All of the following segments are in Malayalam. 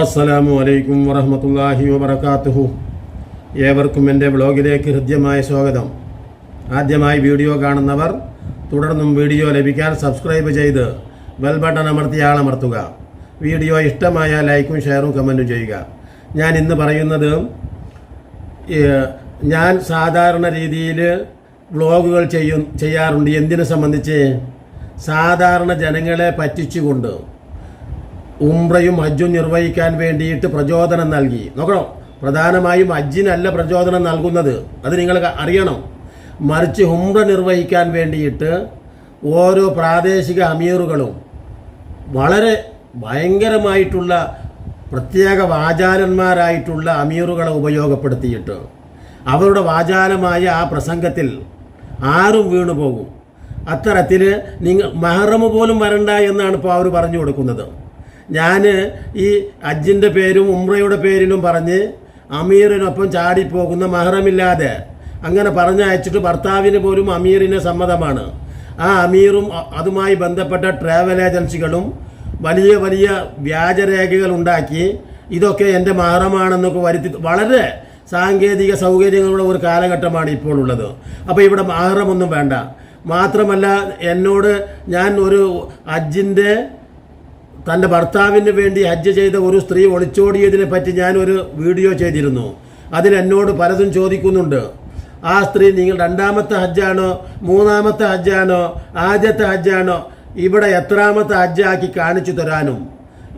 അസ്സലാമു അലൈക്കും വറഹമത്തല്ലാഹി വബർക്കാത്തുഹു ഏവർക്കും എന്റെ ബ്ലോഗിലേക്ക് ഹൃദ്യമായ സ്വാഗതം. ആദ്യമായി വീഡിയോ കാണുന്നവർ തുടർന്നും വീഡിയോ ലഭിക്കാൻ സബ്സ്ക്രൈബ് ചെയ്ത് ബെൽ ബട്ടൺ അമർത്തി ആളമർത്തുക. വീഡിയോ ഇഷ്ടമായ ലൈക്കും ഷെയറും കമന്റും ചെയ്യുക. ഞാൻ ഇന്ന് പറയുന്നത് ഞാൻ സാധാരണ രീതിയിൽ വ്ളോഗുകൾ ചെയ്യും ചെയ്യാറുണ്ട്. എന്തിനെ സംബന്ധിച്ച്? സാധാരണ ജനങ്ങളെ പറ്റിച്ചുകൊണ്ട് ഉംറയും ഹജ്ജും നിർവഹിക്കാൻ വേണ്ടിയിട്ട് പ്രചോദനം നൽകി. നോക്കണം? പ്രധാനമായും ഹജ്ജിനല്ല പ്രചോദനം നൽകുന്നത്. അത് നിങ്ങൾ അറിയണം. മറിച്ച് ഉംറ നിർവഹിക്കാൻ വേണ്ടിയിട്ട് ഓരോ പ്രാദേശിക അമീറുകളും വളരെ ഭയങ്കരമായിട്ടുള്ള പ്രത്യേക വാചാരന്മാരായിട്ടുള്ള അമീറുകളെ ഉപയോഗപ്പെടുത്തിയിട്ട് അവരുടെ വാചാലമായ ആ പ്രസംഗത്തിൽ ആരും വീണുപോകും. അത്തരത്തിൽ നിങ്ങൾ മഹറമ പോലും വരണ്ട എന്നാണ് ഇപ്പോൾ അവർ പറഞ്ഞു കൊടുക്കുന്നത്. ഞാൻ ഈ അജ്ജിന്റെ പേരും ഉംറയുടെ പേരിലും പറഞ്ഞ് അമീറിനൊപ്പം ചാടിപ്പോകുന്ന മഹറമില്ലാതെ അങ്ങനെ പറഞ്ഞയച്ചിട്ട് ഭർത്താവിന് പോലും അമീറിന് സമ്മതമാണ്. ആ അമീറും അതുമായി ബന്ധപ്പെട്ട ട്രാവൽ ഏജൻസികളും വലിയ വലിയ വ്യാജരേഖകൾ ഉണ്ടാക്കി ഇതൊക്കെ എന്റെ മഹറമാണെന്നൊക്കെ വരുത്തി വളരെ സാങ്കേതിക സൗകര്യങ്ങളുടെ ഒരു കാലഘട്ടമാണ് ഇപ്പോൾ ഉള്ളത്. അപ്പോൾ ഇവിടെ മഹറമൊന്നും വേണ്ട. മാത്രമല്ല എന്നോട് ഞാൻ ഒരു ഹജ്ജിന്റെ തന്റെ ഭർത്താവിന് വേണ്ടി ഹജ്ജ് ചെയ്ത ഒരു സ്ത്രീ ഒളിച്ചോടിയതിനെ പറ്റി ഞാനൊരു വീഡിയോ ചെയ്തിരുന്നു. അതിലെന്നോട് പലതും ചോദിക്കുന്നുണ്ട്. ആ സ്ത്രീ നിങ്ങൾ രണ്ടാമത്തെ ഹജ്ജാണോ മൂന്നാമത്തെ ഹജ്ജാണോ ആദ്യത്തെ ഹജ്ജാണോ ഇവിടെ എത്രാമത്തെ ഹജ്ജാക്കി കാണിച്ചു തരാനും.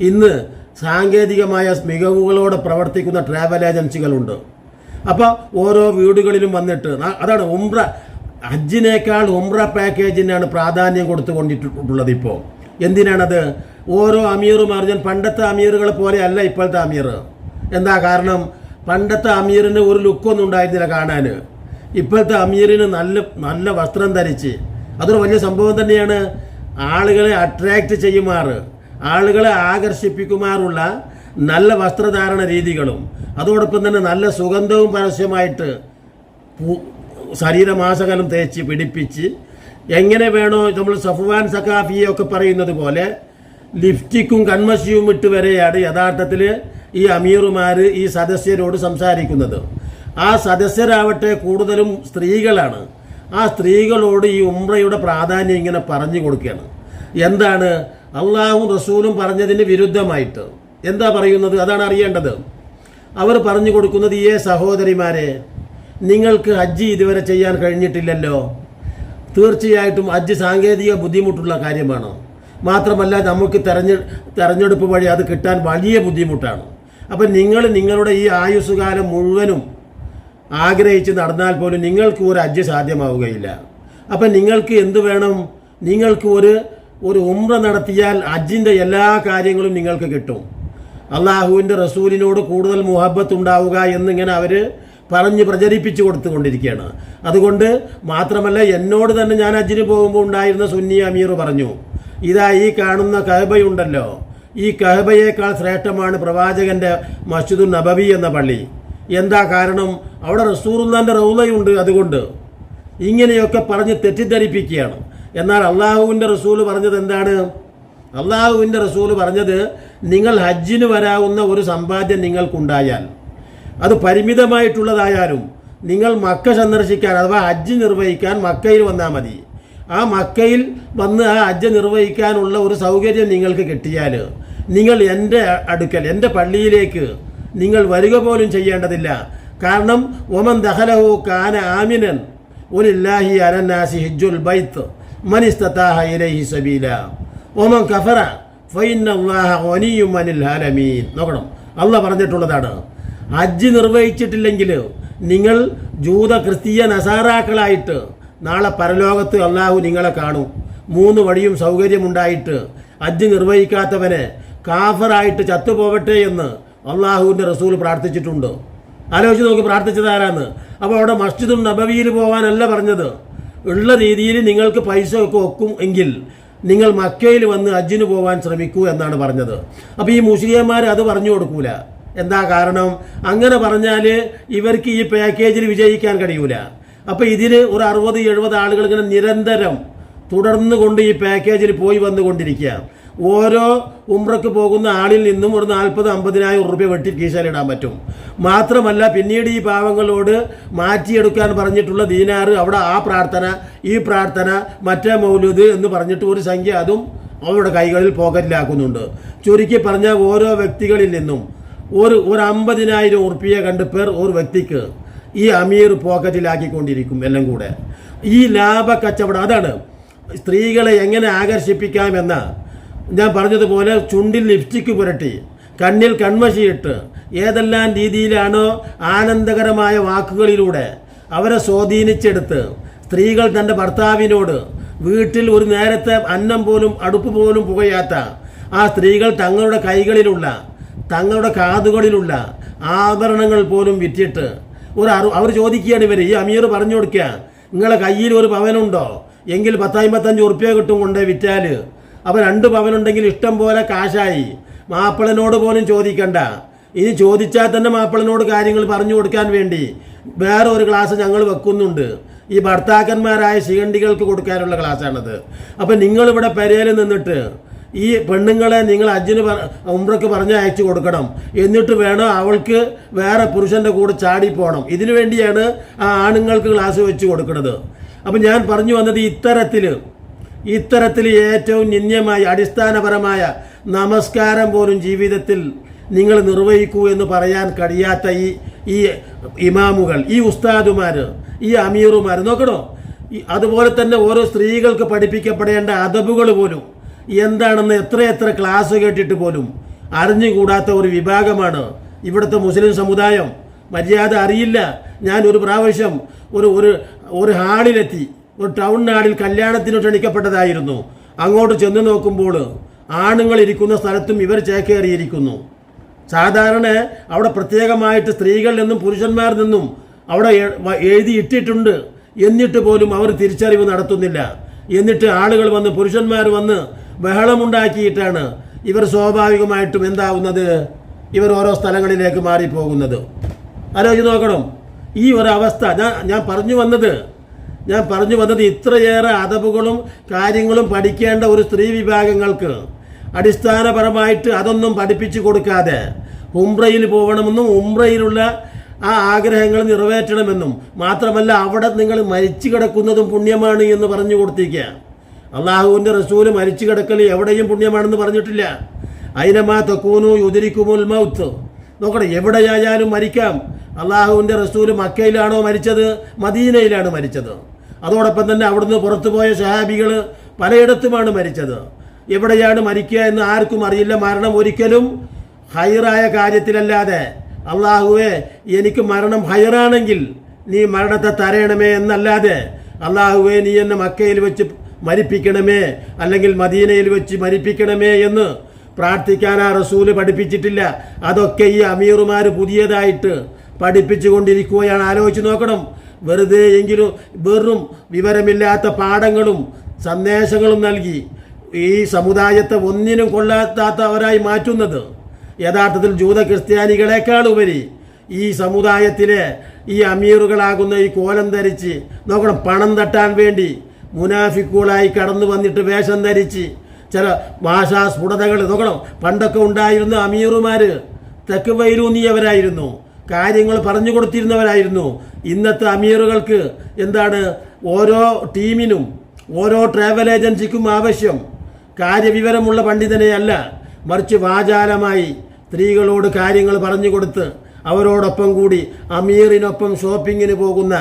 ഇന്ന് സാങ്കേതികമായ മികവുകളോടെ പ്രവർത്തിക്കുന്ന ട്രാവൽ ഏജൻസികളുണ്ട് അപ്പോൾ ഓരോ വീടുകളിലും വന്നിട്ട് അതാണ് ഉംറ ഹജ്ജിനേക്കാൾ ഉംറ പാക്കേജിനാണ് പ്രാധാന്യം കൊടുത്തുകൊണ്ടിട്ടുള്ളത് ഇപ്പോൾ. എന്തിനാണത്? ഓരോ അമീറും അർജുൻ പണ്ടത്തെ അമീറുകളെ പോലെ അല്ല ഇപ്പോഴത്തെ അമീർ. എന്താ കാരണം? പണ്ടത്തെ അമീറിന് ഒരു ലുക്കൊന്നും ഉണ്ടായിരുന്നില്ല കാണാൻ ഇപ്പോഴത്തെ അമീറിന് നല്ല നല്ല വസ്ത്രം ധരിച്ച്. അതൊരു വലിയ സംഭവം തന്നെയാണ്. ആളുകളെ അട്രാക്റ്റ് ചെയ്യുമാറ്. ആളുകളെ ആകർഷിപ്പിക്കുമാറുള്ള നല്ല വസ്ത്രധാരണ രീതികളും അതോടൊപ്പം തന്നെ നല്ല സുഗന്ധവും പരസ്യമായിട്ട് ശരീരമാസകലം തേച്ച് പിടിപ്പിച്ച് എങ്ങനെ വേണോ നമ്മൾ സഫുവാൻ സഖാഫിയൊക്കെ പറയുന്നത് പോലെ ലിഫ്റ്റിക്കും കൺമശിയും ഇട്ട് വരെയാണ് യഥാർത്ഥത്തിൽ ഈ അമീറുമാർ ഈ സദസ്യരോട് സംസാരിക്കുന്നത്. ആ സദസ്യരാവട്ടെ കൂടുതലും സ്ത്രീകളാണ്. ആ സ്ത്രീകളോട് ഈ ഉംറയുടെ പ്രാധാന്യം ഇങ്ങനെ പറഞ്ഞു കൊടുക്കുകയാണ്. എന്താണ്? അള്ളാഹും റസൂലും പറഞ്ഞതിന് വിരുദ്ധമായിട്ട്. എന്താ പറയുന്നത്? അതാണ് അറിയേണ്ടത്. അവർ പറഞ്ഞു കൊടുക്കുന്നത് ഈ സഹോദരിമാരെ നിങ്ങൾക്ക് ഹജ്ജ് ഇതുവരെ ചെയ്യാൻ കഴിഞ്ഞിട്ടില്ലല്ലോ. തീർച്ചയായിട്ടും ഹജ്ജ് സാങ്കേതിക ബുദ്ധിമുട്ടുള്ള കാര്യമാണ്. മാത്രമല്ല നമുക്ക് തെരഞ്ഞെ തെരഞ്ഞെടുപ്പ് വഴി അത് കിട്ടാൻ വലിയ ബുദ്ധിമുട്ടാണ്. അപ്പം നിങ്ങൾ നിങ്ങളുടെ ഈ ആയുസ്സുകാലം മുഴുവനും ആഗ്രഹിച്ച് നടന്നാൽ പോലും നിങ്ങൾക്ക് ഒരു ഹജ്ജ് സാധ്യമാവുകയില്ല. അപ്പം നിങ്ങൾക്ക് എന്ത് വേണം? നിങ്ങൾക്ക് ഒരു ഒരു ഉമ്ര നടത്തിയാൽ ഹജ്ജിന്റെ എല്ലാ കാര്യങ്ങളും നിങ്ങൾക്ക് കിട്ടും. അള്ളാഹുവിന്റെ റസൂലിനോട് കൂടുതൽ മുഹബത്ത് ഉണ്ടാവുക എന്നിങ്ങനെ അവർ പറഞ്ഞ് പ്രചരിപ്പിച്ചു കൊടുത്തുകൊണ്ടിരിക്കുകയാണ്. അതുകൊണ്ട് മാത്രമല്ല എന്നോട് തന്നെ ഞാൻ അജിന് പോകുമ്പോൾ ഉണ്ടായിരുന്ന സുന്നി അമീർ പറഞ്ഞു ഇതാ ഈ കാണുന്ന കഹബയുണ്ടല്ലോ. ഈ കഹബയേക്കാൾ ശ്രേഷ്ഠമാണ് പ്രവാചകന്റെ മസ്ജിദുൻ നബവി എന്ന പള്ളി. എന്താ കാരണം? അവിടെ റസൂറുല്ലാന്റെ റൗലയുണ്ട് അതുകൊണ്ട്. ഇങ്ങനെയൊക്കെ പറഞ്ഞ് തെറ്റിദ്ധരിപ്പിക്കുകയാണ്. എന്നാൽ അള്ളാഹുവിന്റെ റസൂൽ പറഞ്ഞത് എന്താണ്? അള്ളാഹുവിന്റെ റസൂൽ പറഞ്ഞത് നിങ്ങൾ ഹജ്ജിന് വരാവുന്ന ഒരു സമ്പാദ്യം നിങ്ങൾക്കുണ്ടായാൽ അത് പരിമിതമായിട്ടുള്ളതായാലും നിങ്ങൾ മക്ക സന്ദർശിക്കാൻ അഥവാ ഹജ്ജ് നിർവഹിക്കാൻ മക്കയിൽ വന്നാൽ മതി. ആ മക്കയിൽ വന്ന് ആ ഹജ്ജ് നിർവഹിക്കാനുള്ള ഒരു സൗകര്യം നിങ്ങൾക്ക് കിട്ടിയാൽ നിങ്ങൾ എന്റെ അടുക്കൽ എന്റെ പള്ളിയിലേക്ക് നിങ്ങൾ വരിക പോലും ചെയ്യേണ്ടതില്ല. കാരണം ഒമൻ ദഹലഹു കാന ആമിനൻ ഒലില്ലാഹി അലന്നാസി ഹിജ്ജുൽ ബൈത്ത് മനിസ്തതാഹ ഇലൈഹി സബീല. ഒമൻ കഫറ ഫൈൻ ഗനിയ്യും അനിൽ ആലമീൻ. നോക്കണം. അള്ളാഹ് പറഞ്ഞിട്ടുള്ളതാണ്. ഹജ്ജ് നിർവഹിച്ചിട്ടില്ലെങ്കിൽ നിങ്ങൾ ജൂത ക്രിസ്തീയ നസാറാക്കളായിട്ട് നാളെ പരലോകത്ത് അള്ളാഹു നിങ്ങളെ കാണും. മൂന്ന് വഴിയും സൗകര്യമുണ്ടായിട്ട് ഹജ്ജ് നിർവഹിക്കാത്തവനെ കാഫറായിട്ട് ചത്തുപോവട്ടെ എന്ന് അള്ളാഹുവിന്റെ റസൂൽ പ്രാർത്ഥിച്ചിട്ടുണ്ട്. ആലോചിച്ച് നോക്കി പ്രാർത്ഥിച്ചത് ആരാന്ന്? അപ്പോൾ അവിടെ മസ്ജിദും നബവിയിൽ പോകാനല്ല പറഞ്ഞത്. ഉള്ള രീതിയിൽ നിങ്ങൾക്ക് പൈസ ഒക്കെ ഒക്കും എങ്കിൽ നിങ്ങൾ മക്കയിൽ വന്ന് ഹജ്ജിന് പോകാൻ ശ്രമിക്കൂ എന്നാണ് പറഞ്ഞത്. അപ്പോൾ ഈ മുസ്ലിംമാർ അത് പറഞ്ഞു കൊടുക്കൂല. എന്താ കാരണം? അങ്ങനെ പറഞ്ഞാൽ ഇവർക്ക് ഈ പാക്കേജിൽ വിജയിക്കാൻ കഴിയൂല. അപ്പോൾ ഇതിന് ഒരു അറുപത് എഴുപത് ആളുകൾ ഇങ്ങനെ നിരന്തരം തുടർന്നു കൊണ്ട് ഈ പാക്കേജിൽ പോയി വന്നുകൊണ്ടിരിക്കുക ഓരോ ഉംറക്ക് പോകുന്ന ആളിൽ നിന്നും ഒരു നാൽപ്പത് അമ്പതിനായിരം റുപ്യ വെട്ടി കീശയിലിടാൻ പറ്റും. മാത്രമല്ല പിന്നീട് ഈ പാവങ്ങളോട് മാറ്റിയെടുക്കാൻ പറഞ്ഞിട്ടുള്ള ദീനാറ് അവിടെ ആ പ്രാർത്ഥന ഈ പ്രാർത്ഥന മറ്റേ മൗലൂദ് എന്ന് പറഞ്ഞിട്ട് ഒരു സംഖ്യ അതും അവരുടെ കൈകളിൽ പോക്കറ്റിലാക്കുന്നുണ്ട് ചുരുക്കി പറഞ്ഞാൽ ഓരോ വ്യക്തികളിൽ നിന്നും ഒരു ഒരു അമ്പതിനായിരം ഉറുപ്പിയ കണ്ട് പേർ ഒരു വ്യക്തിക്ക് ഈ അമീർ പോക്കറ്റിലാക്കിക്കൊണ്ടിരിക്കും എല്ലാം കൂടെ. ഈ ലാഭ കച്ചവടം അതാണ്. സ്ത്രീകളെ എങ്ങനെ ആകർഷിപ്പിക്കാമെന്ന ഞാൻ പറഞ്ഞതുപോലെ ചുണ്ടിൽ ലിപ്സ്റ്റിക്ക് പുരട്ടി കണ്ണിൽ കൺമശിയിട്ട് ഏതെല്ലാം രീതിയിലാണോ ആനന്ദകരമായ വാക്കുകളിലൂടെ അവരെ സ്വാധീനിച്ചെടുത്ത് സ്ത്രീകൾ തന്റെ ഭർത്താവിനോട് വീട്ടിൽ ഒരു നേരത്തെ അന്നം പോലും അടുപ്പ് പോലും പുകയാത്ത ആ സ്ത്രീകൾ തങ്ങളുടെ കൈകളിലുള്ള തങ്ങളുടെ കാതുകളിലുള്ള ആഭരണങ്ങൾ പോലും വിറ്റിട്ട് ഒരു അറു അവർ ചോദിക്കുകയാണ് ഇവർ ഈ അമീർ പറഞ്ഞു കൊടുക്കുക നിങ്ങളെ കയ്യിൽ ഒരു പവനുണ്ടോ? എങ്കിൽ പത്തായിമ്പത്തഞ്ച് ഉറുപ്പ്യ കിട്ടും കൊണ്ടേ വിറ്റാൽ അപ്പോൾ രണ്ട് പവനുണ്ടെങ്കിൽ ഇഷ്ടം പോലെ കാശായി. മാപ്പിളനോട് പോലും ചോദിക്കണ്ട. ഇനി ചോദിച്ചാൽ തന്നെ മാപ്പിളനോട് കാര്യങ്ങൾ പറഞ്ഞു കൊടുക്കാൻ വേണ്ടി വേറെ ഒരു ക്ലാസ് ഞങ്ങൾ വെക്കുന്നുണ്ട്. ഈ ഭർത്താക്കന്മാരായ ശിഖണ്ഡികൾക്ക് കൊടുക്കാനുള്ള ക്ലാസ്സാണത് അപ്പം നിങ്ങളിവിടെ പെരയിൽ നിന്നിട്ട് ഈ പെണ്ണുങ്ങളെ നിങ്ങൾ അജ്ജിന് ഉംറക്ക് പറഞ്ഞ് അയച്ചു കൊടുക്കണം. എന്നിട്ട് വേണം അവൾക്ക് വേറെ പുരുഷന്റെ കൂടെ ചാടി പോകണം ഇതിനു വേണ്ടിയാണ് ആ ആണുങ്ങൾക്ക് ക്ലാസ് വെച്ച് കൊടുക്കുന്നത്. അപ്പം ഞാൻ പറഞ്ഞു വന്നത് ഇത്തരത്തിൽ ഇത്തരത്തിൽ ഏറ്റവും നിന്യമായ അടിസ്ഥാനപരമായ നമസ്കാരം പോലും ജീവിതത്തിൽ നിങ്ങൾ നിർവഹിക്കൂ എന്ന് പറയാൻ കഴിയാത്ത ഈ ഈ ഇമാമുകൾ ഈ ഉസ്താദുമാർ ഈ അമീറുമാർ നോക്കണോ? അതുപോലെ തന്നെ ഓരോ സ്ത്രീകൾക്ക് പഠിപ്പിക്കപ്പെടേണ്ട അതബുകൾ പോലും. എന്താണെന്ന് എത്ര ക്ലാസ് കേട്ടിട്ട് പോലും അറിഞ്ഞുകൂടാത്ത ഒരു വിഭാഗമാണ് ഇവിടുത്തെ മുസ്ലിം സമുദായം. മര്യാദ അറിയില്ല. ഞാൻ ഒരു പ്രാവശ്യം ഒരു ഒരു ഒരു ഹാളിലെത്തി. ഒരു ടൗൺ ഹാളിൽ കല്യാണത്തിന് ക്ഷണിക്കപ്പെട്ടതായിരുന്നു. അങ്ങോട്ട് ചെന്ന് നോക്കുമ്പോൾ ആണുങ്ങൾ ഇരിക്കുന്ന സ്ഥലത്തും ഇവർ ചേക്കേറിയിരിക്കുന്നു. സാധാരണ അവിടെ പ്രത്യേകമായിട്ട് സ്ത്രീകളിൽ നിന്നും പുരുഷന്മാരിൽ നിന്നും അവിടെ എഴുതിയിട്ടിട്ടുണ്ട് എന്നിട്ട് പോലും അവർ തിരിച്ചറിവ് നടത്തുന്നില്ല. എന്നിട്ട് ആളുകൾ വന്ന് പുരുഷന്മാർ വന്ന് ബഹളമുണ്ടാക്കിയിട്ടാണ് ഇവർ സ്വാഭാവികമായിട്ടും എന്താവുന്നത്? ഇവർ ഓരോ സ്ഥലങ്ങളിലേക്ക് മാറിപ്പോകുന്നത്. ആലോചിച്ച് നോക്കണം. ഈ ഒരു അവസ്ഥ ഞാൻ ഞാൻ പറഞ്ഞു വന്നത് ഞാൻ പറഞ്ഞു വന്നത് ഇത്രയേറെ അതവുകളും കാര്യങ്ങളും പഠിക്കേണ്ട ഒരു സ്ത്രീ വിഭാഗങ്ങൾക്ക് അടിസ്ഥാനപരമായിട്ട് അതൊന്നും പഠിപ്പിച്ചു കൊടുക്കാതെ ഉംറയിൽ പോകണമെന്നും ഉംറയിലുള്ള ആ ആഗ്രഹങ്ങൾ നിറവേറ്റണമെന്നും മാത്രമല്ല അവിടെ നിങ്ങൾ മരിച്ചു കിടക്കുന്നതും പുണ്യമാണ് എന്ന് പറഞ്ഞു കൊടുത്തിരിക്കുക അള്ളാഹുവിന്റെ റസൂൽ മരിച്ചു കിടക്കൽ എവിടെയും പുണ്യമാണെന്ന് പറഞ്ഞിട്ടില്ല. അയിനമാ തക്കൂനു യുതിരിക്കുമുൽ മൗത്ത്. നോക്കണം എവിടെയായാലും മരിക്കാം. അള്ളാഹുവിന്റെ റസൂൽ മക്കയിലാണോ മരിച്ചത്? മദീനയിലാണ് മരിച്ചത്. അതോടൊപ്പം തന്നെ അവിടുന്ന് പുറത്തുപോയ ഷഹാബികൾ പലയിടത്തുമാണ് മരിച്ചത്. എവിടെയാണ് മരിക്കുക എന്ന് ആർക്കും അറിയില്ല. മരണം ഒരിക്കലും ഹൈറായ കാര്യത്തിലല്ലാതെ അള്ളാഹുവെ എനിക്ക് മരണം ഹൈറാണെങ്കിൽ നീ മരണത്തെ തരയണമേ എന്നല്ലാതെ അള്ളാഹുവെ നീ എന്നെ മക്കയിൽ വെച്ച് മരിപ്പിക്കണമേ അല്ലെങ്കിൽ മദീനയിൽ വെച്ച് മരിപ്പിക്കണമേ എന്ന് പ്രാർത്ഥിക്കാൻ ആ റസൂൽ പഠിപ്പിച്ചിട്ടില്ല. അതൊക്കെ ഈ അമീറുമാർ പുതിയതായിട്ട് പഠിപ്പിച്ചു കൊണ്ടിരിക്കുകയാണ് ആലോചിച്ച് നോക്കണം. വെറുതെ എങ്കിലും വെറും വിവരമില്ലാത്ത പാഠങ്ങളും സന്ദേശങ്ങളും നൽകി ഈ സമുദായത്തെ ഒന്നിനും കൊള്ളാത്താത്തവരായി മാറ്റുന്നത്. യഥാർത്ഥത്തിൽ ജൂത ക്രിസ്ത്യാനികളെക്കാൾ ഉപരി ഈ സമുദായത്തിലെ ഈ അമീറുകളാകുന്ന ഈ കോലം ധരിച്ച് നോക്കണം പണം തട്ടാൻ വേണ്ടി മുനാഫിക്കുകളായി കടന്നു വന്നിട്ട് വേഷം ധരിച്ച് ചില ഭാഷാ സ്ഫുടതകൾ നോക്കണം. പണ്ടൊക്കെ ഉണ്ടായിരുന്ന അമീറുമാർ തെക്ക് വൈരൂന്നിയവരായിരുന്നു കാര്യങ്ങൾ പറഞ്ഞു കൊടുത്തിരുന്നവരായിരുന്നു. ഇന്നത്തെ അമീറുകൾക്ക് എന്താണ്? ഓരോ ടീമിനും ഓരോ ട്രാവൽ ഏജൻസിക്കും ആവശ്യം. കാര്യവിവരമുള്ള പണ്ഡിതനെയല്ല. മറിച്ച് വാചാലമായി സ്ത്രീകളോട് കാര്യങ്ങൾ പറഞ്ഞു കൊടുത്ത് അവരോടൊപ്പം കൂടി അമീറിനൊപ്പം ഷോപ്പിങ്ങിന് പോകുന്ന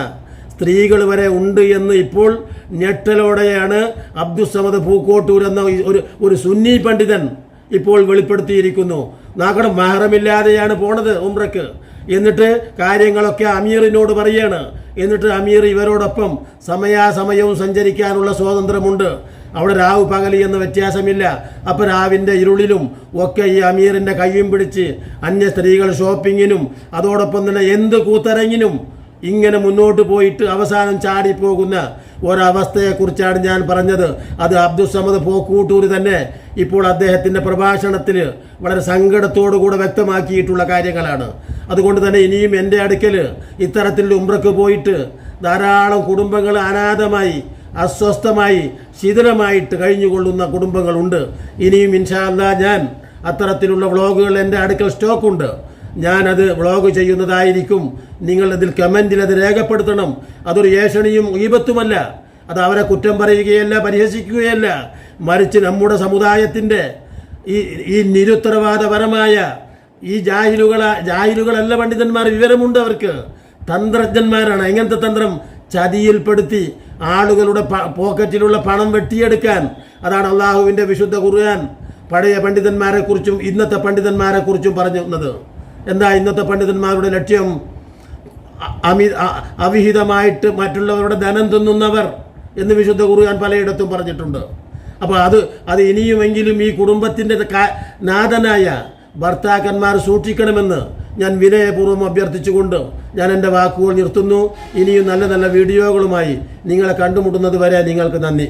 സ്ത്രീകൾ വരെ ഉണ്ട് എന്ന് ഇപ്പോൾ ഞെട്ടലോടെയാണ് അബ്ദുസമദ് പൂക്കോട്ടൂർ എന്ന ഒരു ഒരു സുന്നി പണ്ഡിതൻ ഇപ്പോൾ വെളിപ്പെടുത്തിയിരിക്കുന്നു. നാക്കണം മഹറമില്ലാതെയാണ് പോണത് ഉംറക്ക്. എന്നിട്ട് കാര്യങ്ങളൊക്കെ അമീറിനോട് പറയാണ്. എന്നിട്ട് അമീർ ഇവരോടൊപ്പം സമയാസമയവും സഞ്ചരിക്കാനുള്ള സ്വാതന്ത്ര്യമുണ്ട്. അവിടെ രാവ് പകലി എന്ന വ്യത്യാസമില്ല. അപ്പോൾ രാവിന്റെ ഇരുളിലും ഒക്കെ ഈ അമീറിന്റെ കയ്യും പിടിച്ച് അന്യ സ്ത്രീകൾ ഷോപ്പിങ്ങിനും അതോടൊപ്പം തന്നെ എന്ത് കൂത്തരങ്ങിനും ഇങ്ങനെ മുന്നോട്ട് പോയിട്ട് അവസാനം ചാടിപ്പോകുന്ന ഒരവസ്ഥയെക്കുറിച്ചാണ് ഞാൻ പറഞ്ഞത്. അത് അബ്ദുസമദ് പോക്കൂട്ടൂർ തന്നെ ഇപ്പോൾ അദ്ദേഹത്തിന്റെ പ്രഭാഷണത്തിൽ വളരെ സങ്കടത്തോടു കൂടെ വ്യക്തമാക്കിയിട്ടുള്ള കാര്യങ്ങളാണ്. അതുകൊണ്ട് തന്നെ ഇനിയും എന്റെ അടുക്കൽ ഇത്തരത്തിൽ ഉംറക്ക് പോയിട്ട് ധാരാളം കുടുംബങ്ങൾ അനാഥമായി അസ്വസ്ഥമായി ശിഥിലമായിട്ട് കഴിഞ്ഞുകൊള്ളുന്ന കുടുംബങ്ങളുണ്ട്. ഇനിയും ഇൻഷാല്ല ഞാൻ അത്തരത്തിലുള്ള വ്ളോഗുകൾ എന്റെ അടുക്കൽ സ്റ്റോക്കുണ്ട്. ഞാനത് വ്ളോഗ് ചെയ്യുന്നതായിരിക്കും. നിങ്ങൾ അതിൽ കമന്റിൽ അത് രേഖപ്പെടുത്തണം. അതൊരു ഏഷണിയും ഈപത്തുമല്ല. അത് അവരെ കുറ്റം പറയുകയല്ല പരിഹസിക്കുകയല്ല. മറിച്ച് നമ്മുടെ സമുദായത്തിന്റെ ഈ ഈ നിരുത്തരവാദപരമായ ഈ ജാഹിലുകള ജാഹിലുകളല്ല പണ്ഡിതന്മാർ വിവരമുണ്ട് അവർക്ക്. തന്ത്രജ്ഞന്മാരാണ്. എങ്ങനത്തെ തന്ത്രം? ചതിയിൽപ്പെടുത്തി ആളുകളുടെ പോക്കറ്റിലുള്ള പണം വെട്ടിയെടുക്കാൻ. അതാണ് അള്ളാഹുവിന്റെ വിശുദ്ധ ഖുർആൻ. പഴയ പണ്ഡിതന്മാരെക്കുറിച്ചും ഇന്നത്തെ പണ്ഡിതന്മാരെക്കുറിച്ചും കുറിച്ചും പറഞ്ഞത് എന്താ ഇന്നത്തെ പണ്ഡിതന്മാരുടെ ലക്ഷ്യം? അമി അവിഹിതമായിട്ട് മറ്റുള്ളവരുടെ ധനം തിന്നുന്നവർ എന്ന് വിശുദ്ധ ഖുർആൻ പലയിടത്തും പറഞ്ഞിട്ടുണ്ട്. അപ്പോൾ അത് അത് ഇനിയുമെങ്കിലും ഈ കുടുംബത്തിന്റെ നാഥനായ ഭർത്താക്കന്മാർ സൂക്ഷിക്കണമെന്ന് ഞാൻ വിനയപൂർവം അഭ്യർത്ഥിച്ചുകൊണ്ട് ഞാൻ എന്റെ വാക്കുകൾ നിർത്തുന്നു. ഇനിയും നല്ല നല്ല വീഡിയോകളുമായി നിങ്ങളെ കണ്ടുമുട്ടുന്നത് വരെ നിങ്ങൾക്ക് നന്ദി.